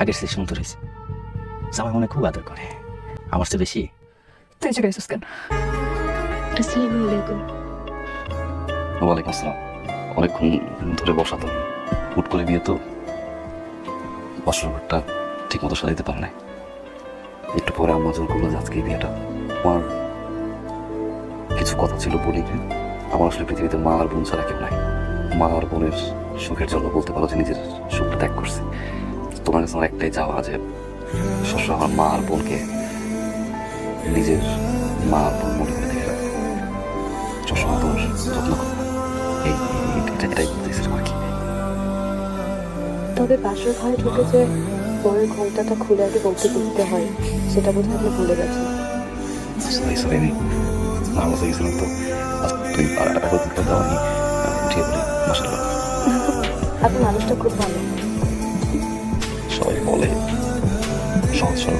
আগের সে সুন্দর হয়েছে জামাই মনে খুব আদর করে। আমার চেয়ে বেশি। তুই চলে এসেছিস কেন? আসসালামু আলাইকুম। ওয়ালাইকুম আসসালাম। অনেকক্ষণ ধরে বসা তো। হুট করে বিয়ে তো। বসার ঘরটা ঠিক মতো সাজাইতে পারে নাই। একটু পরে আম্মা জোর করল আজকে বিয়েটা আমার কিছু কথা ছিল বলি আমার আসলে পৃথিবীতে মা আর বোন ছাড়া কেউ নাই। মা আর বোনের সুখের জন্য বলতে পারো যে নিজের সুখটা ত্যাগ করছে। তোমার কাছে আমার একটাই চাওয়া যে সবসময় আমার মা আর বোনকে নিজের মা আর বোন মনে করে দেখে। সবসময় তোমার যত্ন করো। এই এটাই আর কি। তবে পাশের ঘরে ঢুকে যে পরের ঘন্টাটা খুলে আগে বলতে দিতে হয় সেটা বোধহয় আপনি ভুলে গেছেন সরি সরি গেছিলাম তো। তুই আর দাও আমি ঠিক বলি আপনি মানুষটা খুব ভালো। সবাই বলে সহজ সরল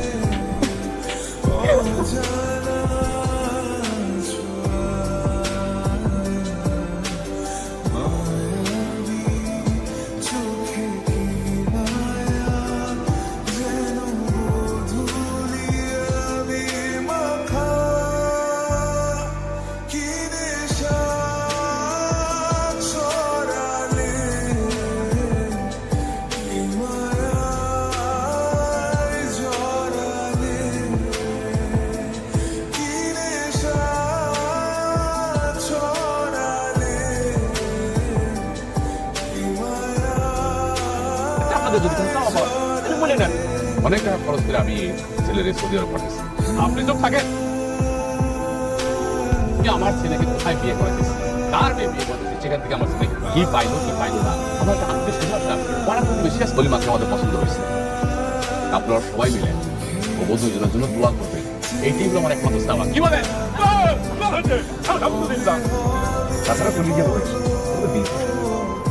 আপনাদের যদি কোনো চাওয়া পাওয়া এটা বলে নেন। অনেক টাকা খরচ করে আমি ছেলের সৌদি আরব পাঠিয়েছি আপনি চোখ থাকেন। আমার ছেলেকে কোথায় বিয়ে করে দিচ্ছি কার মেয়ে বিয়ে করে দিচ্ছি সেখান থেকে আমার ছেলে কি পাইলো কি পাইলো না আমার একটা আত্মীয় ওরা খুব বেশি আছে বলি মাত্র আমাদের পছন্দ হয়েছে। আপনারা সবাই মিলে ও বধুজনের জন্য দোয়া করবেন। এইটাই হলো আমার একমাত্র চাওয়া। কি বলেন? আলহামদুলিল্লাহ। তাছাড়া তুমি যে বলেছ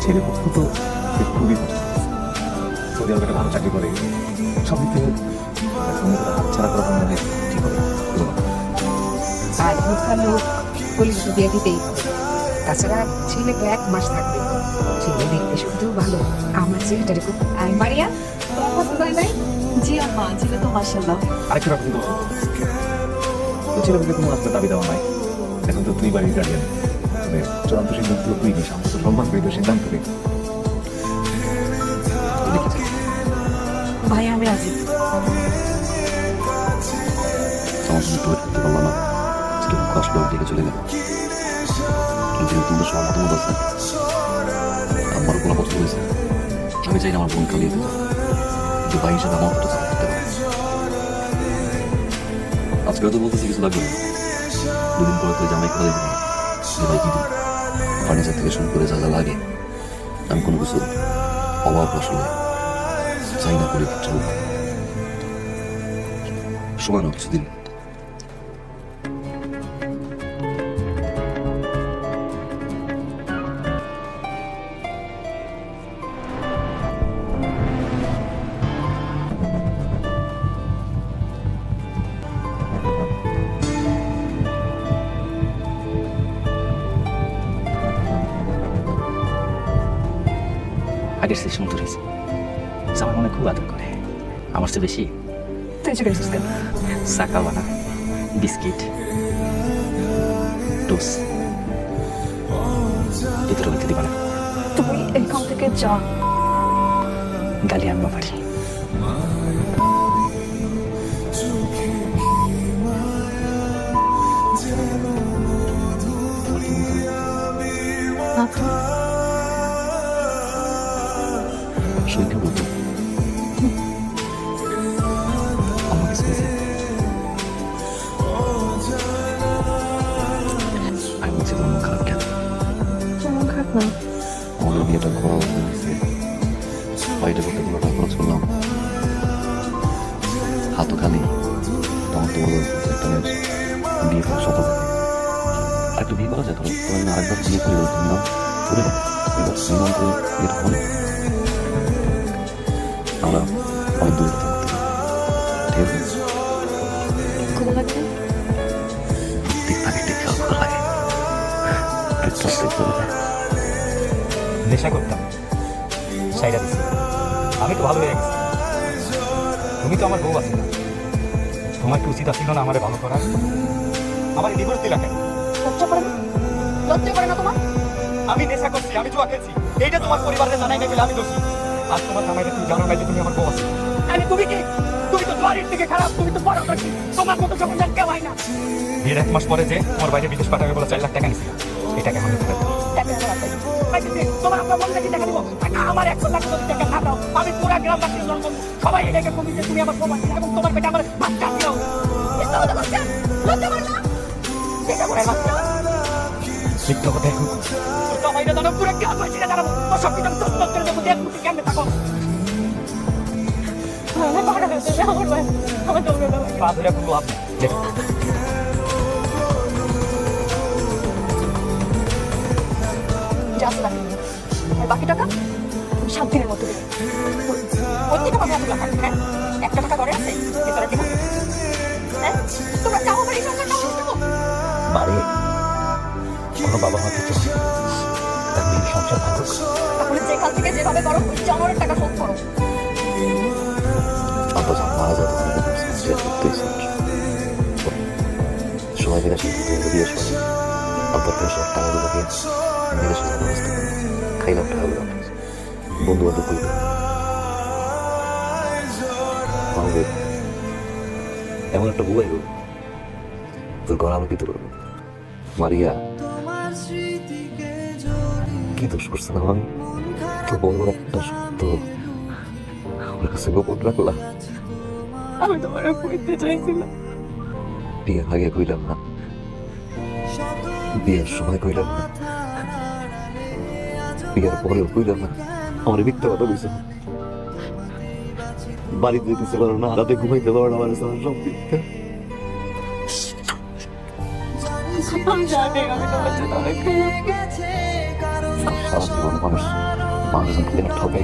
ছেলে পক্ষ তো খুবই সৌদি একটা ভালো চাকরি করে সব দিক থেকে হাত ছাড়া করা মনে হয় ঠিক হবে আর মুখার পুলিশ বিয়ে দিতেই তাছাড়া ছেলে তো এক মাস থাকবে। ছেলে দেখতে শুধু ভালো। আমার ছেলেটারে খুব আর মারিয়া তোমার পছন্দ হয় নাই জি আম্মা ছেলে তো মাসাল্লাহ আরেকটা কিন্তু তো ছেলে পেলে কোনো আপনার দাবি দেওয়া নাই। এখন তো তুই বাড়ির গার্ডিয়ান চূড়ান্ত সিদ্ধান্ত তুই আমরা তো সম্মান করি সিদ্ধান্ত নেই ভাই আমি রাজি আমার জন্য একটু wait করতে পারলাম না। আজকে দুঃখ আসলো দিকে চলে গেল। কিন্তু তোমাদের সবার মতামত আছে। আমারও কোনো পছন্দ হয়েছে আমি চাই আমার বোন কালিয়ে দিতে কিন্তু ভাই হিসেবে আমার কত করতে পারে। আজকে হয়তো বলতেছি কিছু লাগবে না। দুদিন পরে করে জামাই করে পারে যে ভাই কি ফার্নিচার থেকে শুরু করে যা যা লাগে। আমি কোনো কিছু অভাব আসলে চাই না করে চলুক সময় নাও কিছুদিন। আগের সে সুন্দর আমার চেয়ে বেশি? তুই কেন সাকা বানা বিস্কিট টোস। ভিতরে দিবা না। তুমি এখান থেকে যা। গালি আনবা পারি। তোমার কি বিয়েটা করা বাইরে করতে টাকা খরচ করলাম হাতও খালি তখন তো বলো একটা মেয়ের বিয়ে করা সফল আর একটু বিয়ে করা যায় ধরো তোমার আমি আরেকবার বিয়ে করে তুমি নাম করে এবার নির্মাণ করে বিয়েটা হবে আমরা অনেক দূরে বলতে ঠিক আছে ঠিক থাকে ঠিক লাগে ঠিক করে নেশা করতাম। সাইডা দিছি। আমি তো ভালো হয়ে গেছি। তুমি তো আমার বউ আছে না। তোমার কি উচিত ছিল না আমারে ভালো করার? আমার ডিভোর্স দিলা কেন? লজ্জা করে না? তোমার? আমি নেশা করছি আমি জুয়া খেলছি। এইটা তোমার পরিবারের জানাই না গেলে আমি দোষী। আর তোমার জামাইটা তুমি জানো না যে তুমি আমার বউ আছে। আরে তুমি কি? তুমি তো জোয়ারির থেকে খারাপ তুমি তো বড় তোমার মতো যখন কেউ হয় না। বিয়ের এক মাস পরে যে তোমার বাইরে বিদেশ পাঠাবে বলে চার লাখ টাকা নিছিল ঠিক, তোমার আপনার মনে কি দেখা দিব। আমার একশো লাখ যদি টাকা না দাও আমি পুরা গ্রামবাসীর জন্য সবাই এটাকে কমি যে তুমি আমার প্রমাণ এবং তোমার পেটে আমার বাচ্চা দিও। কথা এখন সবাই জানো পুরো গ্রামবাসীরা জানাব তোর সব কিছু তসতস করে দেবো। দেখ মুখে কেমনে থাকো। আমার পাগল হয়েছে, আমার দৌড়ে। পা ধরে কোনো লাভ কোনো বাবা মা কিছু তার মেয়ের সংসার ভালো। তাহলে যেখান থেকে যেভাবে জানোয়ারের টাকা শোধ করো। আব্বা যখন মারা সে করতেই সবাই মিলে আব্বার টাকাগুলো দিয়ে ব্যবস্থা খাইলাম টাকাগুলো বন্ধু বান্ধব করল আমাদের এমন একটা বুবাই তোর আমি মারিয়া কি দোষ করছে না আমি তো বড় একটা সত্য। আমার কাছে গোপন রাখলাম। আমি তোমার কইতে চাইছিলাম। বিয়ের আগে কইলাম না। বিয়ের সময় কইলাম না। বিয়ের পরেও কইলাম না। আমার মিথ্যা কথা কইছে। বাড়িতে দিতে পারো না রাতে ঘুমাইতে পারো না আমার সব মিথ্যা। আমি জানি আমি তোমার জন্য অনেক সারা জীবন মানুষ। মানুষজন প্রেমে ঠকে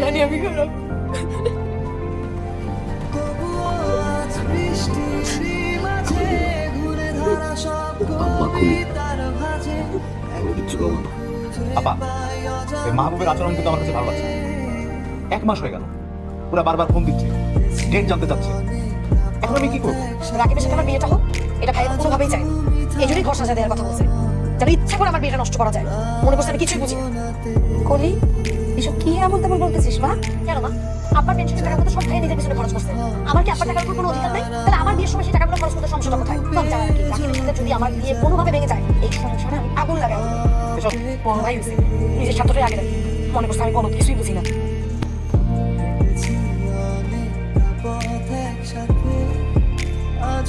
জানি আমি খারাপ আপা এই মাহবুবের আচরণ কিন্তু আমার কাছে ভালো লাগছে। এক মাস হয়ে গেল। পুরা বারবার ফোন দিচ্ছে। ডেট জানতে চাচ্ছে। এখন আমি কি করব? রাকিবের সাথে আমার বিয়েটা হোক। এটা ভাই কোনোভাবেই চাই এই জন্যই ঘর সাজা দেওয়ার কথা বলছে। যেন ইচ্ছা করে আমার বিয়েটা নষ্ট করা যায়। মনে করছে আমি কিছুই বুঝি কলি, এসব কি এমন তেমন বলতেছিস, মা? কেন, মা? আপনার পেনশনের টাকাগুলো সব ভাই নিজের পিছনে খরচ করছে। আমার কি আপনার টাকার উপর কোনো অধিকার নেই? তাহলে আমার বিয়ের সময় সেই টাকাগুলো খরচ করতে সমস্যাটা কোথায়? তখন জানা কি। যদি আমার বিয়ে কোনোভাবে ভেঙে যায়, এই সংসারে আমি আগুন লাগাই নিজের স্বার্থটাই আগে রাখি মনে করছে আমি বলো কিছুই বুঝি না। আজ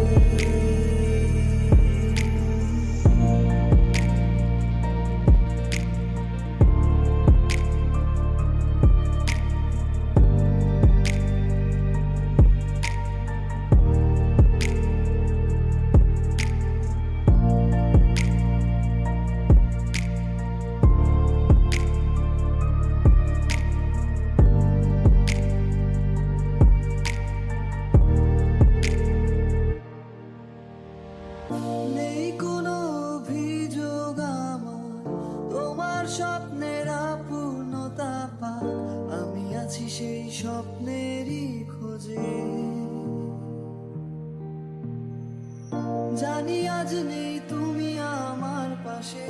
জানি আজ নেই তুমি আমার পাশে।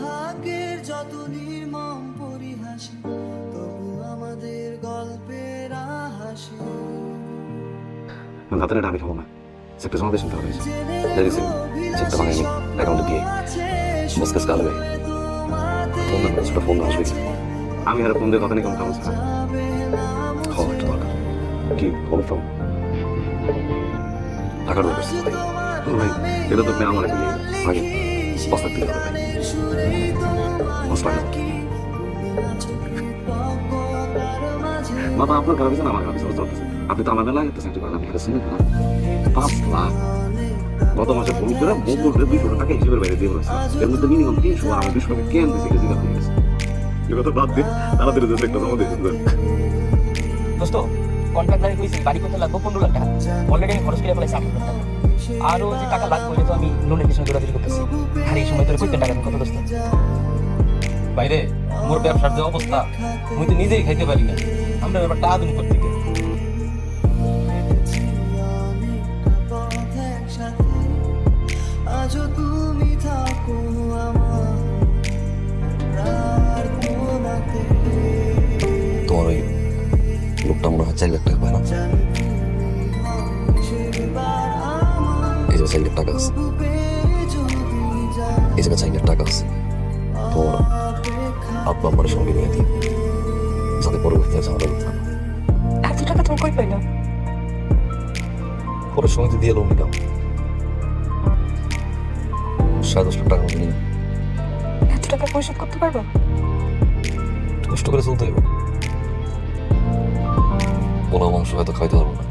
ভাগ্যের যত নির্মম পরিহাসে তবু আমাদের গল্পের হাসি রাতের আমি খাব না। জমা দিয়ে শুনতে হবে। দেখেছি চেকটা ভাঙাইনি অ্যাকাউন্টে দিয়ে বসকাস কাল ফোন নাম্বার ছোট ফোন আসবে আমি আর ফোন দিয়ে কথা নিয়ে কোনো কাম আছে না দরকার। কি টাকার ব্যাপার। ভাই ভাই, এটা তো আপনি আমার একটা ভাগে বস্তা হবে। ভাই বাবা আপনার খারাপ হয়েছে না? আমার খারাপ হয়েছে আপনি তো আমার বেলায় একটা চাকরি করেন শুনে পাঁচ লাখ গত মাসে ফোন করে মঙ্গলরে দুইশো টাকা হিসেবের বাইরে দিয়ে বলেছে। এর মধ্যে মিনিমাম তিনশো, আর দুশো টাকা কেন দিছে গেছে হয়ে গেছে এ কথা বাদ দিয়ে তাড়াতাড়ি যে একটা জমা দিয়ে দেন। দোস্ত কন্ট্রাক্টারে কইছি বাড়ি করতে লাগবো, পনেরো লাখ টাকা। অলরেডি খরচ করে ফেলাইছি টাকা আরও যে টাকা লাগবে তো আমি লোনের পিছনে দৌড়াদৌড়ি করতেছি। আর এই সময় তোর কইতে টাকা কত দোস্ত? বাইরে, মোর ব্যবসার যে অবস্থা আমি তো নিজেই খাইতে পারি না। আমরা ব্যাপারটা টাকা করতে টাকা আছে। এই জায়গায় চার টাকা আছে। তোমার আব্বা আমার সঙ্গে নিয়ে দিই যাতে পরবর্তীতে ঝামেলা করতে না। এত টাকা তুমি কই পাইলা? পরে সময় দিয়ে লোন নিলাম সাড়ে দশ টাকা নিলাম এত টাকা পরিশোধ করতে পারবা? কষ্ট করে চলতে হবে পোলাও মাংস হয়তো খাইতে পারব না।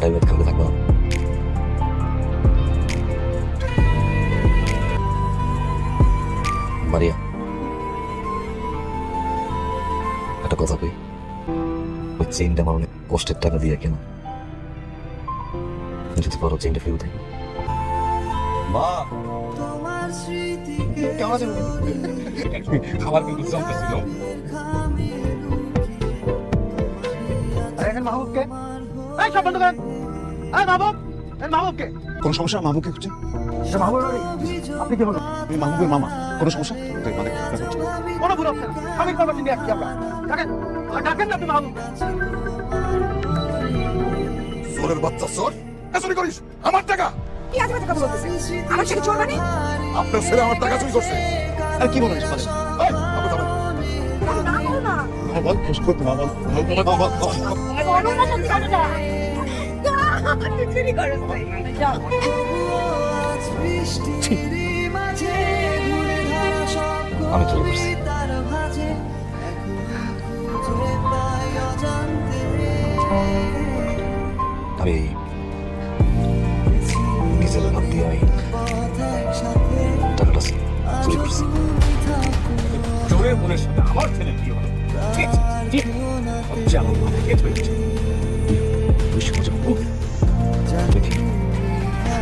ডাইভেট খাবে থাকবে না। মারিয়া একটা কথা কই? ওই চেইনটা আমার অনেক কষ্টের টাকা দিয়ে কেনা। যদি পারো চেইনটা ফেরত দেয় মা! কেমন আছেন খাবার কিন্তু জমতেছিল এখানে মাহবুবকে? এই সব বন্ধ করেন এই মাহবুব, এই মাহবুবকে। কোন সমস্যা? মামুকে খুঁজছেন মাহবুব আপনি কি বলুন আমি মামুকের মামা। কোনো সমস্যা? তো মানে কোনো ভুল হচ্ছে না। আমি আসছি আমরা ডাকেন। আর ডাকেন না মাহবুব সোরের বাচ্চা সোর চুরি করিস। আমার টাকা। কি আজে বাজে কথা বলতেছে আমার সাথে চোর মানে? আপনার ছেলে আমার টাকা চুরি করছে। আর কি বলেন এই, আপনি যাবেন। না বলো না। মা বল, খুশ করতে মা বল। মা বল, মা বল। বলো আমি চলে করছি আমি নিজের ভাব দিয়ে আমি টাকাটা চুরি করছি। জোরের বোনের সাথে আমার ছেলে বিয়ে হলো ঠিক ঠিক। হচ্ছে আমার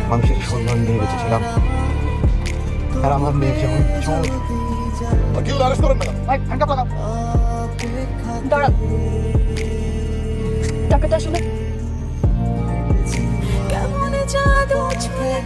মানুষের সন্ধান নিয়ে বেঁচেছিলাম। আর আমার মেয়ে যেমন টাকাটা আসলে কেমন জাদু ছুঁয়ে